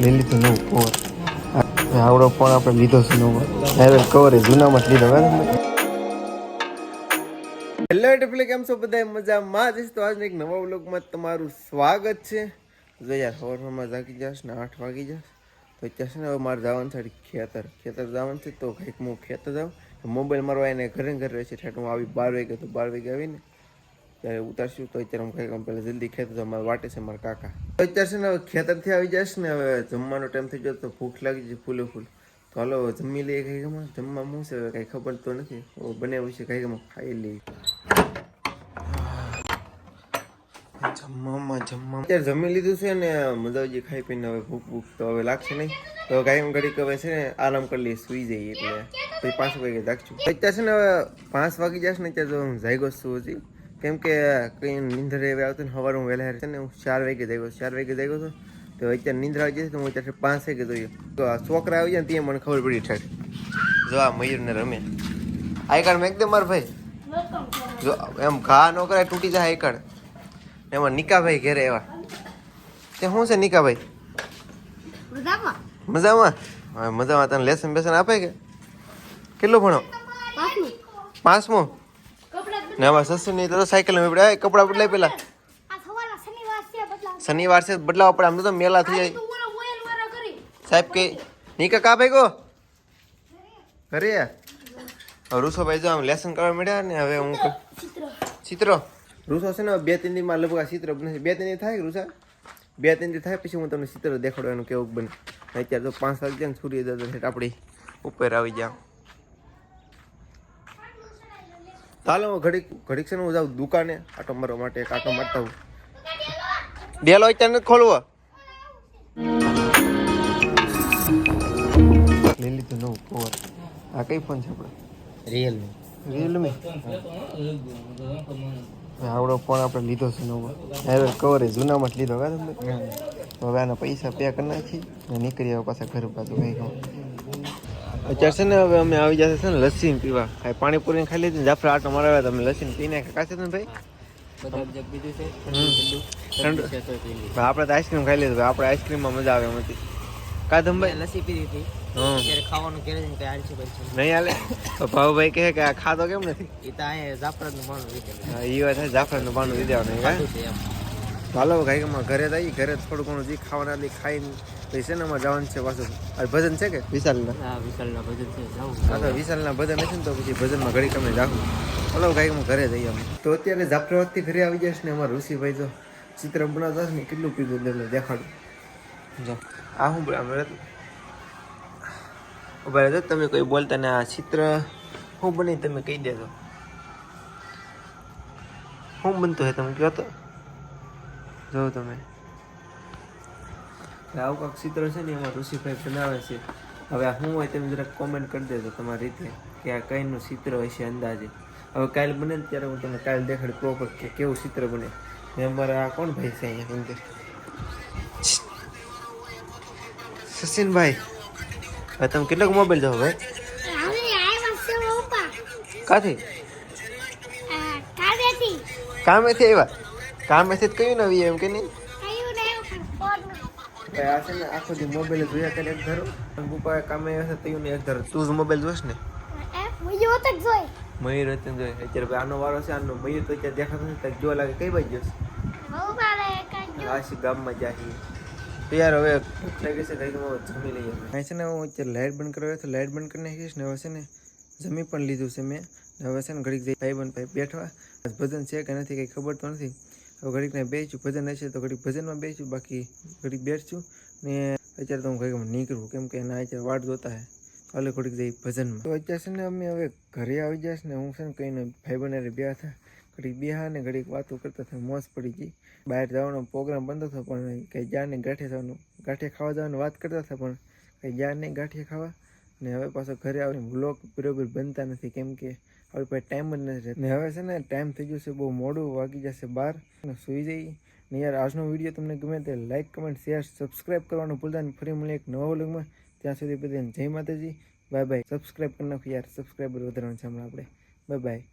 લઈ લીધું નવું કવર આવડો ફોન આપણે લીધો છે નવો. હવે કવર એ જૂનામાં જ લીધો, બરાબર? હેલો એટલે કેમ છો બધા મજામાં જઈશ તો આજના એક નવા વ્લોગમાં તમારું સ્વાગત છે. જો યાર સવારમાં જાગી જશ ને આઠ વાગી જશ તો અત્યારે છે ને હવે મારે જવાનું છે ખેતર. ખેતર જવાનું છે તો કંઈક હું ખેતર જાઉં. મોબાઈલ મારો એને ઘરે ઘરે રહે છે ઠેઠ હું આવી બાર વાગે તો બાર વાગે આવીને ત્યારે ઉતારશું તો અત્યારે હું કંઈક આમ પહેલાં જલ્દી ખેતર તો અમારે વાટે છે મારા કાકા. તો અત્યારે છે ને ખેતરથી આવી જશ ને હવે જમવાનો ટાઈમ થઈ ગયો તો ભૂખ લાગી છે ફૂલે ફૂલ. તો હાલો જમી લઈએ કઈ ગમે જમવા શું છે હવે કઈ ખબર તો નથી. બનાવ્યું છે કઈ ગમે ખાઈ લઈએ. જમવામાં જમવા અત્યારે જમી લીધું છે ને મજા ગઈ ખાઈ પીને હવે ભૂખ ભૂખ તો હવે લાગશે નહીં. તો કાંઈ ઘડીક હવે છે ને આરામ કરી લઈએ, સુઈ જઈએ એટલે. પછી પાંચ વાગે જાગશું. અત્યારે છે ને હવે પાંચ વાગી જશે ને અત્યારે તો હું જાગ્યો છું હજી. કેમ કે કઈ નીંદર એવી આવતી ને સવારે હું વહેલા છે ને હું ચાર વાગે જાગ્યો ચાર વાગે જાગ્યો હતો તો અત્યારે નીંદર આવી જશે તો હું અત્યારે પાંચ વાગે જોયું તો આ છોકરા આવી જાય ને ત્યાં મને ખબર પડી ઠેઠ જો આ મયુરને રમે. આ કાર્ડ મેં એકદમ માર ભાઈ. જો એમ ઘા ન કરાય તૂટી જાય કાર્ડ એમાં નિકાભાઈ ઘેરે એવા. તે શું છે નિકાભાઈ? મજામાં? મજામાં? મજામાં. તને લેસન બેસન આપે કે? કેટલું ભણો? પાંચમું? ને આમાં નહીં તો સાયકલમાં પડે કપડા બદલાય પેલા. શનિવાર છે બદલા બદલાવ પડે આમ તો મેલા થઈ જાય. સાહેબ કે નહીં કાકા ભાઈ ગો? ઘરે. રૂસો રૂસોભાઈ જો આમ લેસન કરવા મળ્યા ને હવે હું ચિત્ર. રૂસો છે ને બે ત્રણ દિનમાં લગભગ ચિત્ર બને બે ત્રણ થાય રૂસા બે ત્રણ થાય પછી હું તમને ચિત્ર દેખાડવાનું કેવું બને. અત્યારે તો પાંચ વાગે જાય ને સૂર્ય દાદા આપણી ઉપર આવી જાવ ચાલો હું ઘડીક ઘડીક છે ને હું જાઉં દુકાને. આટો મારવા માટે એક આટો મારતા હું ડેલો અત્યારે નથી ખોલવો. લઈ લીધું નવું કવર આ કઈ ફોન છે આપણે રિયલમી રિયલમી આવડો ફોન આપણે લીધો છે નવો. હવે કવર એ જૂનામાં જ લીધો કા તમે હવે આના પૈસા પે કરી નાખી ને નીકળી આવ્યો પાછા ઘર પાછું કઈ કહું અત્યારે છે ને હવે અમે આવી જશે છે ને લસ્સી પીવા. આ પાણીપુરી ખાઈ લીધી જાફરા આટો મારાવ્યા તમે લસ્સી પી નાખે. કાશે ને ભાઈ? આપણે તો આઈસ્ક્રીમ ખાઈ લીધું. આપણે આઈસ્ક્રીમમાં મજા આવે એમાંથી. કાદમભાઈ લસ્સી પીધી હતી. ખાવાનું કે નહીં હાલે? તો ભાવભાઈ કહે કે આ ખાતો કેમ નથી? એ તો અહીંયા જાફરાનું માણું રીતે હા, ઈ વાત છે જાફરાનું પાનું આવવાનું એમ હાલો ભાઈ ઘરે જઈએ ઘરે થોડું ઘણું જે ખાવાના ખાઈ ખાઈને પછી શેનામાં જવાનું છે પાછું. આ ભજન છે કે? વિશાલના. હા વિશાલના ભજન છે જાઉં. હા તો વિશાલના ભજન હશે ને તો પછી ભજનમાં ઘડી તમે જાઉં. ચાલો ભાઈ હું ઘરે જઈએ અમે તો અત્યારે જાફરા ઘરે આવી જશે ને અમારા ઋષિભાઈ તો ચિત્ર બનાવતા હશે ને કેટલું પીધું એટલે દેખાડું. જો આ હું અમે ઊભા રહેજો તમે કોઈ બોલતા ને આ ચિત્ર હું બની તમે કહી દેજો. શું બનતો હે તમે કહો તો. જો તમે. આવું કાંક ચિત્ર છે ને એમાં ઋષિભાઈ બનાવે છે. હવે આ શું હોય તમે જરાક કોમેન્ટ કરી દેજો તમારી રીતે કે આ કઈનું ચિત્ર હશે અંદાજે. હવે કાલ બને ને ત્યારે હું તમને કાલ દેખાડ પ્રોપર કે કેવું ચિત્ર બને. ને અમારા આ કોણ ભાઈ છે અહીંયા અંદર? સચિનભાઈ હવે તમે કેટલોક મોબાઈલ જાઓ ભાઈ? છે કાથી? કામેથી. આવ્યા? કામેથી જ કયું નવી એમ કે નહીં? આ છે ને આખો દી મોબાઈલ જોયા કરે એક ધરો. અને પપ્પા કામે છે તયું ને એક ધરો. તું જ મોબાઈલ જોશ ને? જોઈ. મયુર અત્યારે આનો વારો છે આનો મયુર તો અત્યારે દેખાતો નથી. જોવા લાગે કઈ બાજુ જશે આશી ગામમાં જાય તો યાર હવે ભૂખ લાગી છે કંઈક જમી લઈએ છે ને હું અત્યારે લાઇટ બંધ કરવા તો લાઇટ બંધ કરી નાખીશ ને હવે છે ને જમી પણ લીધું છે મેં. હવે છે ને ઘડીક જઈ ભાઈ બંધ ભાઈ બેઠવા ભજન છે કે નથી કંઈ ખબર તો નથી. હવે ઘડીક ને બેસું ભજન હશે તો ઘડીક ભજનમાં બેસું બાકી ઘડીક બેસશું ને અત્યારે તો હું ઘડીક નીકળું, કેમ કે એના અત્યારે વાટ જોતા હે. એટલે ઘડીક જઈ ભજનમાં. તો અત્યારે છે ને અમે હવે ઘરે આવી જઈશ ને હું છે ને કહીને ભાઈ બંને બે હતા ઘડીક બેહા ને ઘડીક વાતો કરતા હતા મોજ પડી ગઈ. બહાર જવાનો પ્રોગ્રામ બંધ હતો, પણ કંઈ જ્યાં નહીં ગાંઠે જવાનું, ગાંઠે ખાવા જવાની વાત કરતા હતા પણ કંઈ જ્યાં નહીં ગાંઠે ખાવા. ને હવે પાછો ઘરે આવીને વ્લોગ બરોબર બનતા નથી, કેમ કે હવે પછી ટાઈમ જ નથી રહેતો. ને હવે છે ને ટાઈમ થઈ ગયો છે, બહુ મોડું વાગી જશે બહાર. અને સૂઈ જઈ. ને યાર, આજનો વીડિયો તમને ગમે તે લાઇક કમેન્ટ શેર સબસ્ક્રાઈબ કરવાનું ભૂલતા નહીં. ફરી મળીએ એક નવા વ્લોગમાં ત્યાં સુધી બધાને જય માતાજી. બાય બાય સબસ્ક્રાઈબ કરી નાખો યાર. સબસ્ક્રાઈબર વધારવાનું છે હમણાં આપણે. Bye bye